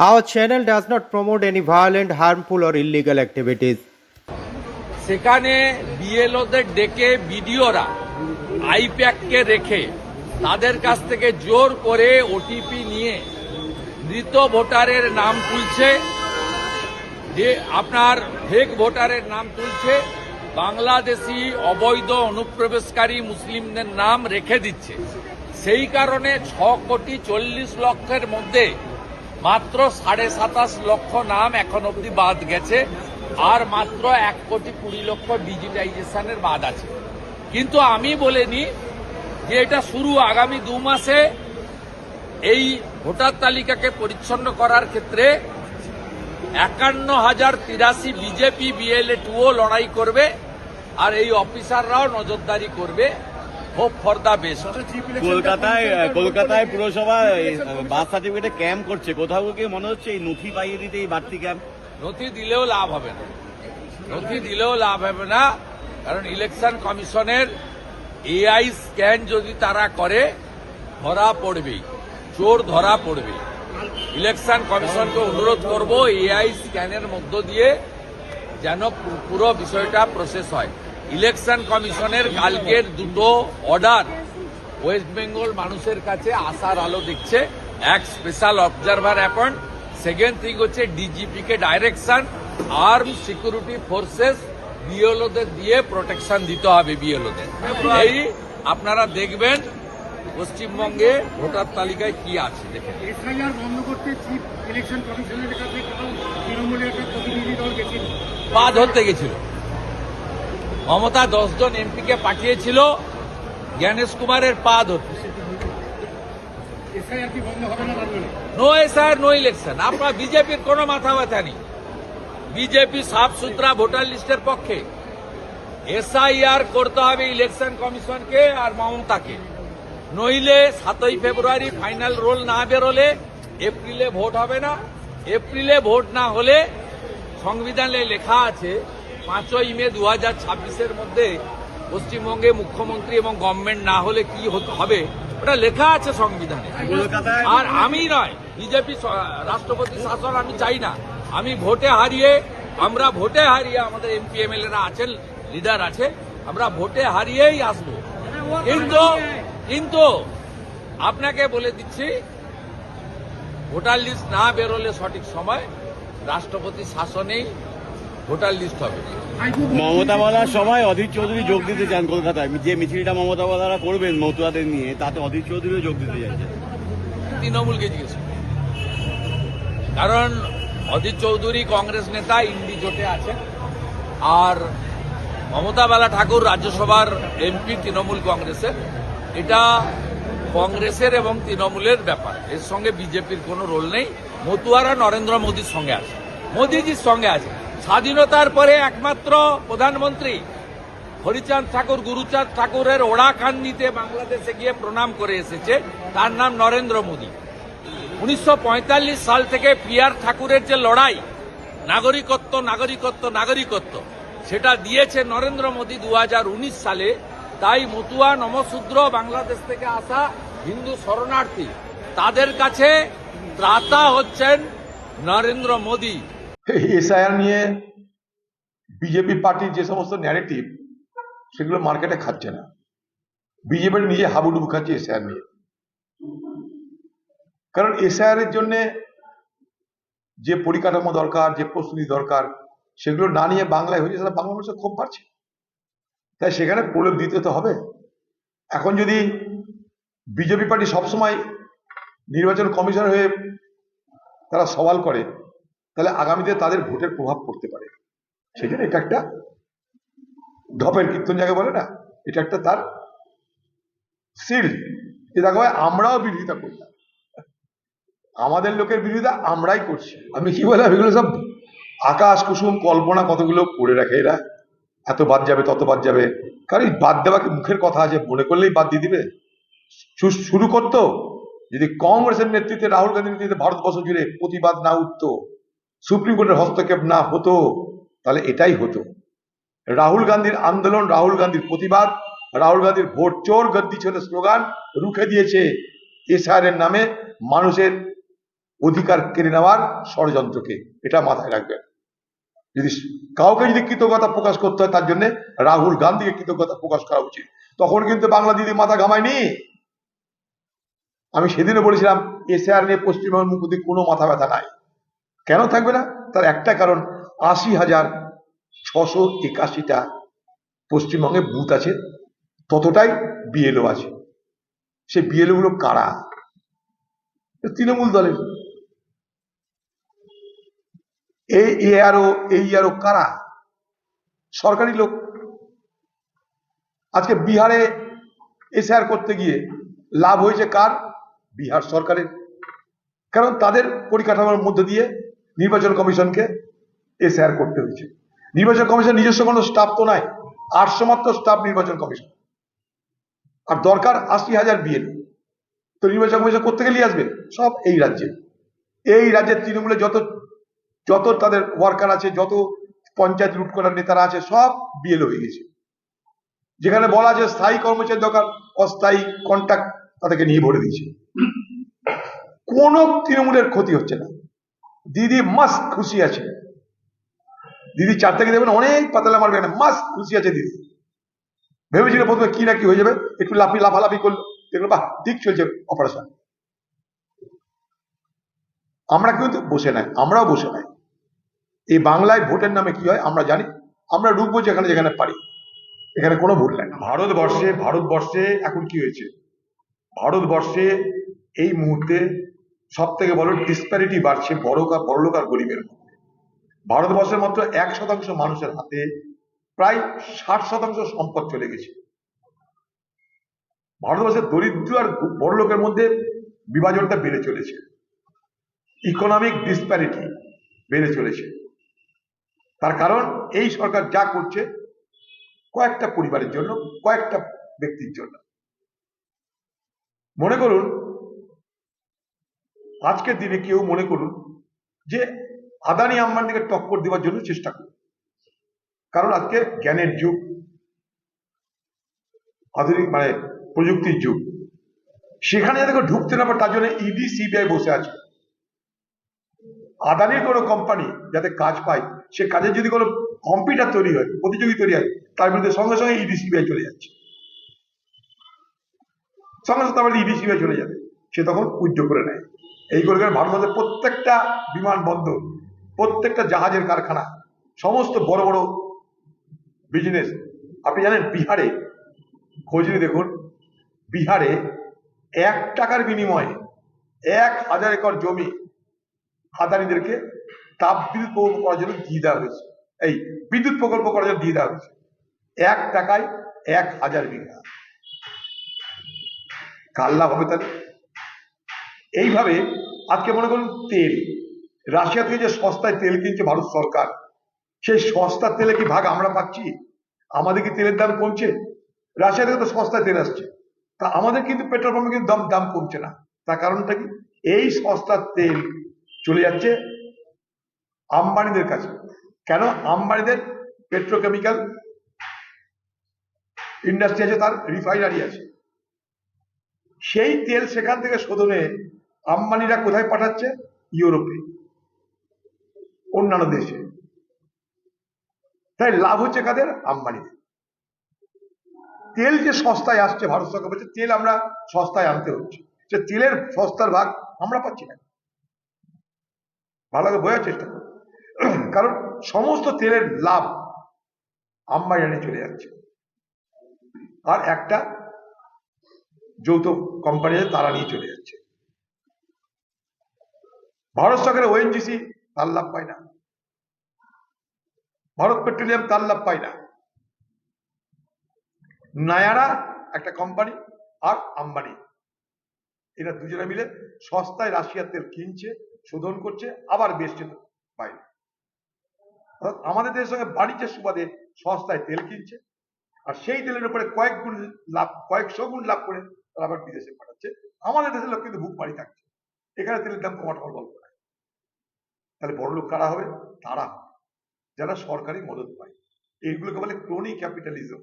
Our channel does not promote any violent, harmful, or illegal activities. সেখানে বিএলওদের ডেকে বিডিওরা আইপ্যাককে রেখে তাদের কাছ থেকে জোর করে ওটিপি নিয়ে মৃত ভোটারের নাম তুলছে যে আপনার ফেক ভোটারের নাম তুলছে বাংলাদেশি অবৈধ অনুপ্রবেশকারী মুসলিমদের নাম রেখে দিচ্ছে সেই কারণে ছ কোটি চল্লিশ লক্ষের মধ্যে মাত্র সাড়ে সাতাশ লক্ষ নাম এখন অবধি বাদ গেছে, আর মাত্র এক কোটি কুড়ি লক্ষ ডিজিটাইজেশনের বাদ আছে। কিন্তু আমি বলে বলিনি যে এটা শুরু আগামী দু মাসে এই ভোটার তালিকাকে পরিচ্ছন্ন করার ক্ষেত্রে একান্ন হাজার তিরাশি বিজেপি, বিএলএ, টুও লড়াই করবে, আর এই অফিসাররাও নজরদারি করবে। হোপ ফর দ্য বেস্ট কলকাতায় কলকাতায় পুরসভা বার্থ সার্টিফিকেটে ক্যাম্প করছে। কোথাও কি মনে হচ্ছে এই নথি পাইয়ে দিতে এই বাড়তি ক্যাম্প নথি দিলেও লাভ হবে না। নথি দিলেও লাভ হবে না কারণ ইলেকশন কমিশনের এআই স্ক্যান যদি তারা করে ধরা পড়বেই। চোর ধরা পড়বে ইলেকশন কমিশনকে অনুরোধ করব এআই স্ক্যানের মধ্য দিয়ে যেন পুরো বিষয়টা প্রসেস হয়। ইলেকশন কমিশনের কালকের দুটো অর্ডার। ওয়েস্ট বেঙ্গল মানুষের কাছে আসার আলো দেখছে। এক special observer appoint second thing হচ্ছে ডিজিপি কে ডাইরেকশন আর্ম সিকিউরিটি ফোর্সেস বিএলওদের দিয়ে প্রোটেকশন দিতে হবে বিএলওদের এই আপনারা দেখবেন পশ্চিমবঙ্গে ভোটার তালিকায় কি আছে দেখেন এসআইআর বন্ধ করতে চিফ ইলেকশন কমিশনের কাছে তৃণমূলের একটা প্রতিনিধি দল গেছিল। পা ধরতে গেছিল। মমতা দশজন এমপিকে পাঠিয়েছিল জ্ঞানেশ কুমারের পা ধরতে। এসআইআর না এসআর নো? ইলেকশন আপনার বিজেপির কোনো মাথা ব্যথা নেই। বিজেপি সাফ সুতরা ভোটার লিস্টের পক্ষে। এসআইআর করতে হবে ইলেকশন কমিশনকে আর মমতাকে। নইলে সাতই ফেব্রুয়ারি ফাইনাল রোল না বেরোলে এপ্রিলে ভোট হবে না। এপ্রিলে ভোট না হলে সংবিধানে লেখা আছে পাঁচই মে দু হাজার ছাব্বিশের মধ্যে পশ্চিমবঙ্গে মুখ্যমন্ত্রী এবং গভর্নমেন্ট না হলে কি হবে, ওটা লেখা আছে সংবিধানে। আর আমি নয়, বিজেপি রাষ্ট্রপতি শাসন আমি চাই না। আমি ভোটে হারিয়ে, আমরা ভোটে হারিয়ে আমাদের এমপি এমএলএরা আছেন লিডার আছে, আমরা ভোটে হারিয়েই আসব। কিন্তু কিন্তু আপনাকে বলে দিচ্ছি, ভোটার লিস্ট না বেরোলে সঠিক সময় রাষ্ট্রপতি শাসনেই ভোটার লিস্ট হবে। মমতা বলার সময় অধীর চৌধুরী যোগ দিতে চান কলকাতায়। যে মিছিলটা মমতা বলারা করবেন মতুয়াদের নিয়ে তাতে অধীর চৌধুরীও যোগ দিতে চাইছেন তৃণমূলকে জিজ্ঞেস কারণ অজিত চৌধুরী কংগ্রেস নেতা ইন্ডি জোটে আছেন। আর মমতা বালা ঠাকুর রাজ্যসভার এমপি তৃণমূল কংগ্রেসের। এটা কংগ্রেসের এবং তৃণমূলের ব্যাপার। এর সঙ্গে বিজেপির কোনো রোল নেই। মতুয়ারা নরেন্দ্র মোদীর সঙ্গে আছে। মোদীজির সঙ্গে আছে। স্বাধীনতার পরে একমাত্র প্রধানমন্ত্রী হরিচাঁদ ঠাকুর, গুরুচাঁদ ঠাকুরের ওড়াকান্দিতে বাংলাদেশে গিয়ে প্রণাম করে এসেছে। তার নাম নরেন্দ্র মোদী। উনিশশো পঁয়তাল্লিশ সাল থেকে পিয়ার ঠাকুরের যে লড়াই, নাগরিকত্ব নাগরিকত্ব নাগরিকত্ব, সেটা দিয়েছে নরেন্দ্র মোদী দু হাজার উনিশ সালে। তাই মতুয়া নমশূদ্র বাংলাদেশ থেকে আসা হিন্দু শরণার্থী, তাদের কাছে ত্রাতা হচ্ছেন নরেন্দ্র মোদী। এসআইআর নিয়ে বিজেপি পার্টির যে সমস্ত ন্যারেটিভ সেগুলো মার্কেটে খাচ্ছে না। বিজেপির নিজে হাবুডুবু খাচ্ছে এসআইআর নিয়ে। কারণ এসআইআর এর জন্য যে পরিকাঠামো দরকার, যে প্রস্তুতি দরকার, সেগুলো না নিয়ে বাংলায় হয়েছে, সেটা বাংলা মানুষের ক্ষোভ পাচ্ছে তাই সেখানে প্রয়োগ দিতে তো হবে। এখন যদি বিজেপি পার্টি সবসময় নির্বাচন কমিশন হয়ে তারা সওয়াল করে তাহলে আগামীতে তাদের ভোটের প্রভাব পড়তে পারে। সেই জন্য এটা একটা ধপের কীর্তন যাকে বলে না, এটা একটা তার সিল যে দেখো ভাই, আমরাও বিরোধিতা করলাম আমাদের লোকের বিরোধিতা আমরাই করছি। আমি কি বললাম, এগুলো সব আকাশ কুসুম কল্পনা কতগুলো করে রাখে এরা? এত বাদ যাবে, তত বাদ যাবে। কারণ বাদ দেওয়া কি মুখের কথা আছে? মনে করলেই বাদ দিয়ে দিবে? শুরু করতো। যদি কংগ্রেসের নেতৃত্বে, রাহুল গান্ধীর নেতৃত্বে ভারতবর্ষ জুড়ে প্রতিবাদ না উঠতো সুপ্রিম কোর্টের হস্তক্ষেপ না হতো, তাহলে এটাই হতো। রাহুল গান্ধীর আন্দোলন, রাহুল গান্ধীর প্রতিবাদ, রাহুল গান্ধীর ভোট চোর গদ্দি ছেলে স্লোগান রুখে দিয়েছে এসআর এর নামে মানুষের অধিকার কেড়ে নেওয়ার ষড়যন্ত্রকে। এটা মাথায় রাখবেন। যদি কাউকে যদি কৃতজ্ঞতা প্রকাশ করতে হয়, তার জন্য রাহুল গান্ধীকে কৃতজ্ঞতা প্রকাশ করা উচিত। তখন কিন্তু বাংলা দিদি মাথা ঘামায়নি। আমি সেদিনও বলেছিলাম এসআর নিয়ে পশ্চিমবঙ্গের মুখোমুখি কোনো মাথা ব্যথা নাই। কেন থাকবে না? তার একটা কারণ আশি হাজার ছশো একাশিটা পশ্চিমবঙ্গে বুথ আছে, ততটাই বিএলও আছে। সে বিএলও গুলো কারা? তৃণমূল দলের। এই এআরও এই আরও কারা? সরকারি লোক। আজকে বিহারে এসআর করতে গিয়ে লাভ হয়েছে কার? বিহার সরকারের। কারণ তাদের পরিকাঠামোর মধ্যে দিয়ে নির্বাচন কমিশনকে এ শেয়ার করতে হয়েছে। নির্বাচন কমিশন নিজস্ব কোনো স্টাফ তো নাই। আটশো মাত্র স্টাফ নির্বাচন কমিশন। আর দরকার আশি হাজার বিএল তো নির্বাচন কমিশন করতে গেলেই আসবে। সব এই রাজ্যে এই রাজ্যের তৃণমূলে যত যত তাদের ওয়ার্কার আছে, যত পঞ্চায়েত লুট করার নেতারা আছে, সব বিএল হয়ে গেছে। যেখানে বলা আছে স্থায়ী কর্মচারী দরকার, অস্থায়ী কন্ট্রাক্ট তাদেরকে নিয়ে ভরে দিয়েছে। কোনো তৃণমূলের ক্ষতি হচ্ছে না। দিদি মাস্ট খুশি আছে। দিদি চার থেকে দেবেন অনেক পাতলা মারবে না মাস্ট খুশি আছে দিদি। ভেবেছিল প্রথমে কি না কি হয়ে যাবে, একটু লাফি লাফালাফি করল, দেখল বাহ, ঠিক চলছে অপারেশন আমরা কিন্তু বসে নাই, আমরাও বসে নাই। এই বাংলায় ভোটের নামে কি হয়, আমরা জানি, আমরা ঢুকবো যেখানে যেখানে পারি। এখানে কোনো ভুল নাই। ভারতবর্ষে ভারতবর্ষে এখন কি হয়েছে? ভারতবর্ষে এই মুহূর্তে সব থেকে বড় ডিসপ্যারিটি বাড়ছে বড় বড়লোক আর গরিবের মধ্যে। ভারতবর্ষের মাত্র এক শতাংশ মানুষের হাতে প্রায় ষাট শতাংশ সম্পদ চলে গেছে। ভারতবর্ষের দরিদ্র আর বড় লোকের মধ্যে বিভাজনটা বেড়ে চলেছে। ইকোনমিক ডিসপ্যারিটি বেড়ে চলেছে। তার কারণ এই সরকার যা করছে কয়েকটা পরিবারের জন্য, কয়েকটা ব্যক্তির জন্য। মনে করুন আজকের দিনে কেউ মনে করুন যে আদানি আম্বানিকে টক্কর দেওয়ার জন্য চেষ্টা করুন। কারণ আজকে জ্ঞানের যুগ, আধুনিক মানে প্রযুক্তির যুগ। সেখানে যাতে ঢুকতে না পারে, তার জন্য ইডি সিবিআই বসে আছে। আদানির কোনো কোম্পানি যাতে কাজ পায়, সে কাজের যদি কোনো কম্পিউটার তৈরি হয়, প্রতিযোগী তৈরি হয়, তার বিরুদ্ধে সঙ্গে সঙ্গে ইডি সিবিআই চলে যাচ্ছে। সঙ্গে সঙ্গে তারপরে ইডি সিবিআই চলে যাবে। সে তখন উদ্যোগ করে নেয়। এই করে ভারতবর্ষের প্রত্যেকটা বিমানবন্দর প্রত্যেকটা জাহাজের কারখানা, সমস্ত বড় বড় বিজনেস আপনি জানেন বিহারে খোঁজ দেখুন, বিহারে এক টাকার বিনিময়ে এক হাজার একর জমি আদানিদেরকে তাপ বিদ্যুৎ প্রকল্প করার জন্য দিয়ে দেওয়া হয়েছে। এই বিদ্যুৎ প্রকল্প করার জন্য দিয়ে দেওয়া হয়েছে। এক টাকায় এক হাজার বিঘা। কার লাভ হবে তাহলে? এইভাবে আজকে মনে করুন তেল। রাশিয়া থেকে যে সস্তায় তেল কিনছে ভারত সরকার, সেই সস্তার তেলে কি ভাগ আমরা পাচ্ছি? আমাদের কি তেলের দাম কমছে? রাশিয়া থেকে তো সস্তায় তেল আসছে। তা আমাদের কিন্তু পেট্রোল পাম্পে কিন্তু দাম দাম কমছে না। তার কারণটা কি? এই সস্তার তেল চলে যাচ্ছে আম্বানিদের কাছে। কেন? আম্বানিদের পেট্রোকেমিক্যাল ইন্ডাস্ট্রি আছে, তার রিফাইনারি আছে। সেই তেল সেখান থেকে শোধনে আম্বানিরা কোথায় পাঠাচ্ছে? ইউরোপে। অন্যান্য দেশে। তাই লাভ হচ্ছে কাদের? আম্বানিদের। তেল যে সস্তায় আসছে, ভারত সরকার বলছে, তেল আমরা সস্তায় আনতে হচ্ছে। সে তেলের সস্তার ভাগ আমরা পাচ্ছি না। ভালো করে বোঝার চেষ্টা করুন কারণ সমস্ত তেলের লাভ আম্বানি চলে যাচ্ছে। আর একটা যৌথ কোম্পানি তারা নিয়ে চলে যাচ্ছে। ভারত সরকারের ওএনজিসি তার লাভ পায় না। ভারত পেট্রোলিয়াম, তার লাভ পায় না। নায়ারা একটা কোম্পানি আর আম্বানি। এরা দুজনে মিলে সস্তায় রাশিয়ার তেল কিনছে, শোধন করছে, আবার বেচছে বাইরে। আমাদের দেশের সঙ্গে বাণিজ্যের সুবাদে সস্তায় তেল কিনছে, আর সেই তেলের উপরে কয়েক গুণ লাভ, কয়েকশো গুণ লাভ করে তারা আবার বিদেশে পাঠাচ্ছে। আমাদের দেশের লোক কিন্তু ভুক বাড়ি থাকছে। এখানে তেলের দাম কমাটার গল্প তাহলে বড় লোক কারা হবে? তারা। যারা সরকারি মদত পায়। এইগুলোকে বলে ক্রোনি ক্যাপিটালিজম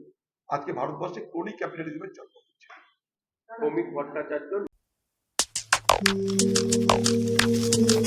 আজকে ভারতবর্ষে ক্রোনি ক্যাপিটালিজমের জন্ম হচ্ছে। শ্রমিক ভট্টাচার্য